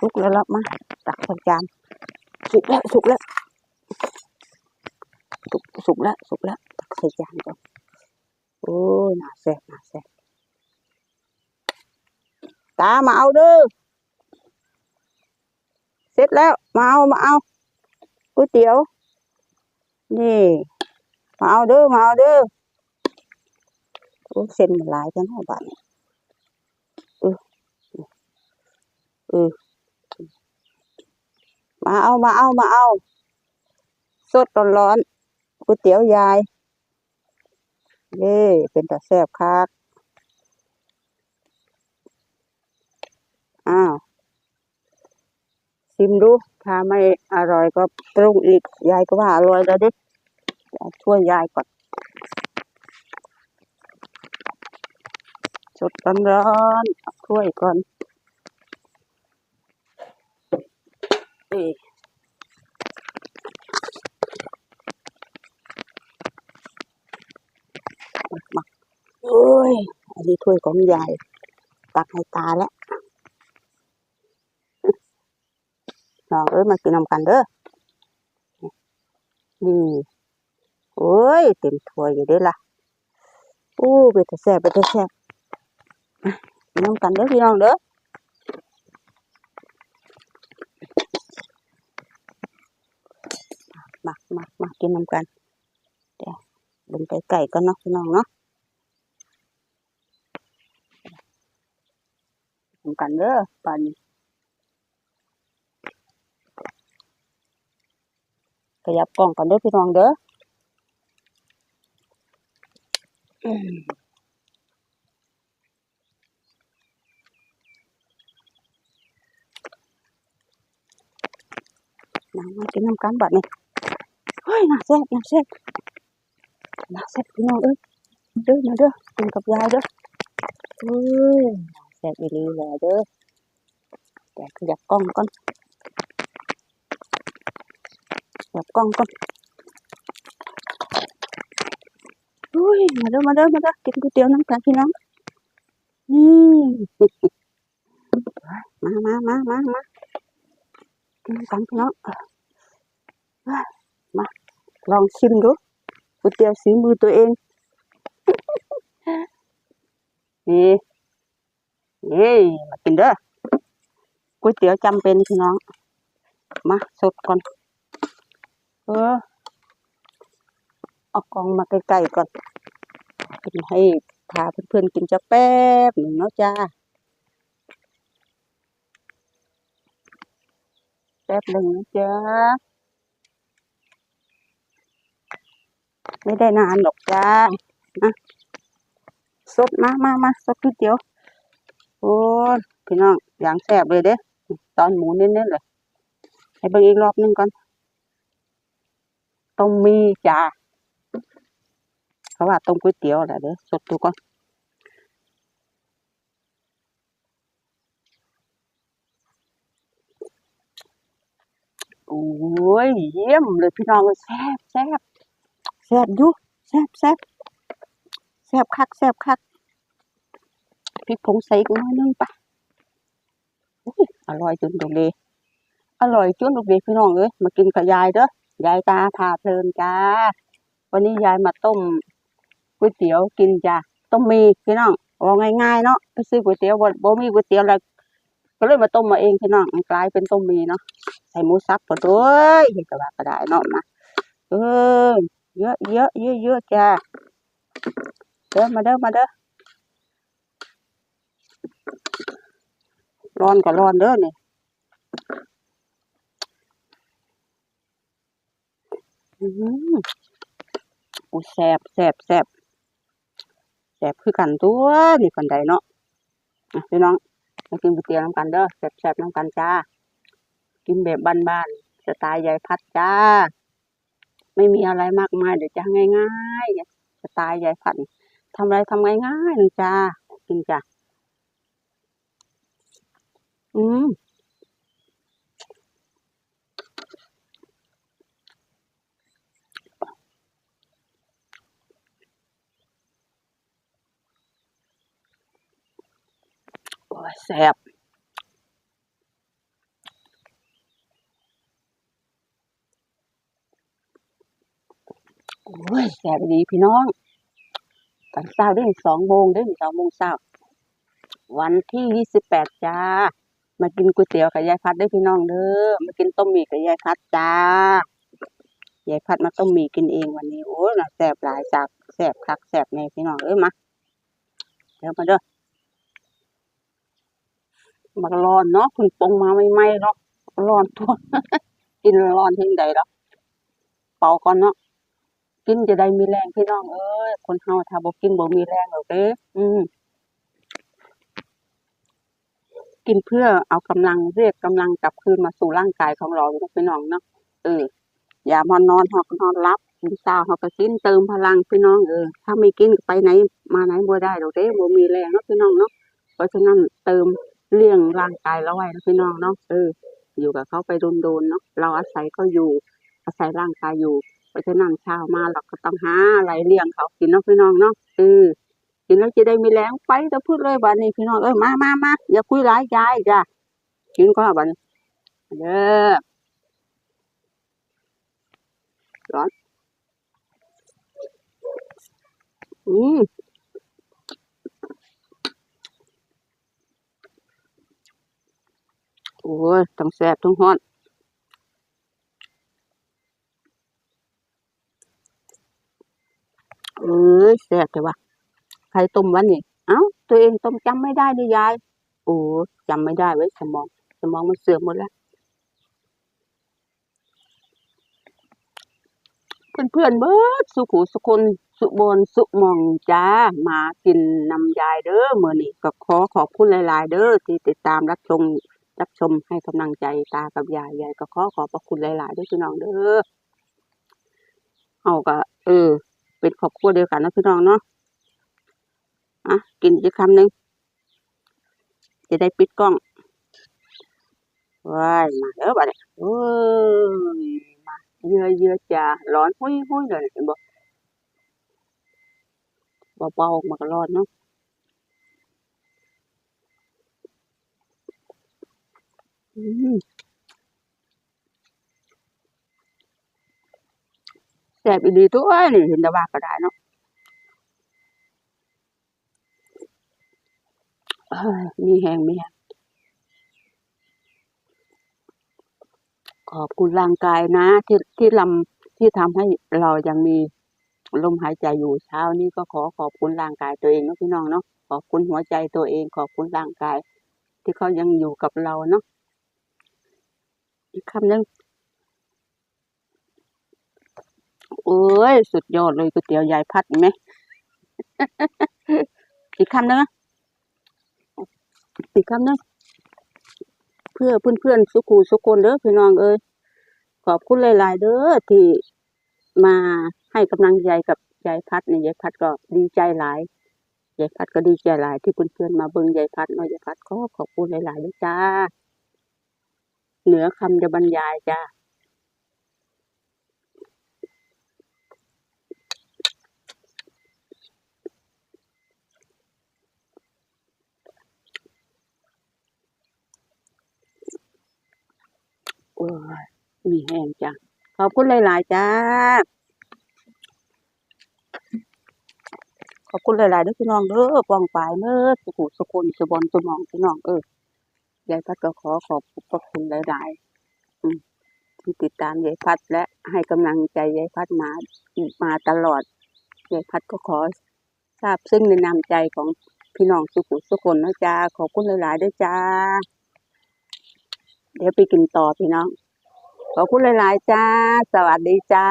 สุกแล้วละมาตักใส่จานสุกแล้วสุกแล้วสุกสุกแล้วสุกแล้วตักใส่จานก่อนโอ้ยน่าแซ่บน่าแซ่บตามาเอาเด้อเสร็จแล้วมาเอามาเอาก๋วยเตี๋ยว นี่ มาเอาเด้อมาเอาเด้อโอ้เส้นมันหลายจังเอาบ้านเออเออ มาเอามาเอามาเอาสดร้อนๆก๋วยเตี๋ยวยายเย่เป็นตาแซ่บคักอ้าวชิมดูถ้าไม่อร่อยก็ปรุงอีกยายก็ว่าอร่อยแล้วดิช่วยยายก่อนสดร้อนๆเอาถ้วยก่อน อ้ยมามาโอ้ย อันนี้ถ้วยของยายตักให้ตาแล้วน้องเอ้ยมากินนำกันเด้อนี่โอ้ย เต็มถ้วยอยู่ด้อล่ะโอ้ไปแต่แซ่บไปแต่แซ่บมากินนำกันเด้อพี่น้องเด้อ มามามา กินนำกันเดี๋ยวเบิ่ไก่กันเนาะพี่น้องเนาะนำกันเด้อปานนี้ขยับกล้องกันเด้อพี่น้องเด้ออืมมากินน้ำกันบัดนี้ เฮ้ยน่าแซ่บน่าแซ่บน่าแซ่บพี่น้องเอ้ยเด้อมาเด้อกินกับยายเด้อเฮ้ยน่าแซ่บอีห ลองชิมดูก๋วยเตี๋ยวสีมือตัวเอง นี่นี่มากินเด้อก๋วยเตี๋ยวจำเป็นพี่น้อง มาสดก่อน เออเอากองมาใกล้ๆก่อนกินให้พาเพื่อนๆกินจะแป๊บหนึ่งเนาะจ้าแป๊บหนึ่งนะจ้า ไม่ได้นานหรอกจ้านะสดมามามาสดก๋วยเตี๋ยวโอ้ยพี่น้องอย่างแซบเลยเด้ตอนหมูเน้นๆเลยให้เบิ่งอีกรอบนึงก่อนต้องมีจ้าเขาว่าต้มก๋วยเตี๋ยวแหละเด้สดดูก่อนโอ้ยเยี่ยมเลยพี่น้องแซ่บแซ่บ แซ่บยุแซ่บแซ่บแซ่บคักแซ่บคักพริกผงใส่กหน้อยนึงปะอร่อยจนดกเดอร่อยจนดกเดพี่น้องเอ้ยมากินกับยายเด้อยายตาพาเพลินจ้า วันนี้ยายมาต้มก๋วยเตี๋ยวกินจ้าต้มมีพี่น้องเอาง่ายๆเนาะไปซื้อก๋วยเตี๋ยวบ่บ่มีก๋วยเตี๋ยวแล้วก็เลยมาต้มมาเองพี่น้องกลายเป็นต้มมีเนาะใส่หมูสับก็ด้วยเห็นกระบะก็ได้เนาะมาเออ เยอะเยอะเยอะเยอะจ้าเด้อมาเด้อมาเด้อร้อนก็ร้อนเด้อนี่อืมอู้แซ่บแซ่บแซ่บแซ่บคือกันตัวนี่ปันใดเนาะอะพี่น้องมากินก๋วยเตี๋ยวน้ำกันเด้อแซ่บแซ่บน้ำกันจ้า กินแบบบ้านๆสไตล์ยายพัดจ้า ไม่มีอะไรมากมายเดี๋ยวจะง่ายๆสไตล์ยายพัดทำอะไรทำง่ายๆนึงจ้ากินจ้าอืมแซ่บ โอ้ยแสบดีพี่น้องตอนเช้าได้สองโมงได้สองโมงเช้าวันที่ยี่สิบแปดจ้า มากินก๋วยเตี๋ยวกับยายพัดได้พี่น้องเด้อมากินต้มหมี่กับยายพัดจ้ายายพัดมาต้มหมี่กินเองวันนี้โอ้ยน่ะแสบหลายจากแสบคักแสบในพี่น้องเอ้ยมาเดี๋ยวมาเด้อมาร้อนเนาะคุณปงมาไม่ไหมเนาะร้อนทั่วกินร้อนทิ้งใดแล้วเป่าก่อนเนาะ กินจะได้มีแรงพี่น้องเอ้ยคนเฮาถ้าบ่กินบ่มีแรงหรอกเด้ออืมกินเพื่อเอากำลังเรียกกำลังกลับคืนมาสู่ร่างกายของเราพี่น้องเนาะเอออย่ามานอนเฮาก็นอนรับกินข้าวเฮาก็กินเติมพลังพี่น้องเออถ้าไม่กินไปไหน มาไหนบ่ได้ดอกเด้บ่มีแรงเนาะพี่น้องเนาะเพราะฉะนั้นเติมเลี้ยงร่างกายเราไว้นะพี่น้องเนาะเอออยู่กับเขาไปโดนๆเนาะเราอาศัยเขาอยู่อาศัยร่างกายอยู่ ราะฉะนั้นเช้ามาเราก็ต้องหาอะไรเลี้ยงเขากินเนาะพี่น้องเนาะเออกินแล้วจะได้มีแรงไปจะพูดเลยบัดนี้พี่น้องเอ้ยมามามาอย่าคุยหลายยายจ้ะกินก็บันี้เด้อร้อนอืมโอ้ยต้องแซ่บต้องฮอนเอ้ยแซ่บแต่ว่าใครต้มวันนี้เอ้าตัวเองต้มจำไม่ได้ดิยาย โอ้จำไม่ได้ไว้ยสมอง สมองมันเสื่อมหมดแล้วเพื่อนๆเบิดสุขุสุคนสุบนสุหมองจ้ามากินนำยายเด้อเมื้อนี้ก็ขอขอบคุณหลาย ๆ เด้อที่ติดตามรับชมรับชมให้กำลังใจตากับยายยายก็ขอขอบพระคุณหลายๆด้วยพี่น้องเด้อเฮาก็เออ เป็นครอบครัวเดียวกันนะพี่น้องเนาะอะกินอีกคำหนึ่งจะได้ปิดกล้องว้ายมาเด้อบัดนี้โอ้ยมาเยอะเยอะจ้าร้อนหุ้ยหุ้ยเลยเห็นบ่เบาๆมาก็ร้อนเนาะอืม ซ่บอีหลีตัวนี่เห็นแต่ว่าก็ได้เนาะเอ้ยมีแฮงมีแฮงขอบคุณร่างกายนะ ที่ที่ลำที่ทำให้เรายังมีลมหายใจอยู่เช้านี้ก็ขอขอบคุณร่างกายตัวเองนะพี่น้องเนาะขอบคุณหัวใจตัวเอง ขอบคุณร่างกาย ที่เขายังอยู่กับเราเนาะอีกคำหนึ่ง โอ้ย สุดยอดเลยก๋วยเตี๋ยวยายพัดเห็นไหมอีกคำหนึ่งอะอีกคำหนึ่งเพื่อเพื่อนๆสุขูสุคนเด้อพี่น้องเอ้ยขอบคุณหลาย ๆ เด้อที่มาให้กำลังใจกับยายพัดเนี่ยยายพัดก็ดีใจหลายยายพัดก็ดีใจหลาย ที่เพื่อนๆมาเบิ่งยายพัดเนาะยายพัดก็ขอบคุณหลายๆด้วยจ้า เหนือคำจะบรรยายจ้า โอ้ยมีแห้งจ้ะ ขอบคุณหลาย ๆ จ้า ขอบคุณหลายๆด้อพี่น้องเด้อปองปายเด้อสุขุสุคนสุบอนสุมองพี่น้องเออยายพัดก็ขอขอบพระคุณหลายๆที่ติดตามยายพัดและให้กำลังใจยายพัดมามาตลอดยายพัดก็ขอทราบซึ่งในนามใจของพี่น้องสุขุสุคนนะจ้าขอบคุณหลายๆด้วยจ้า เดี๋ยวไปกินต่อพี่น้อง ขอบคุณหลาย ๆ จ้า สวัสดีจ้า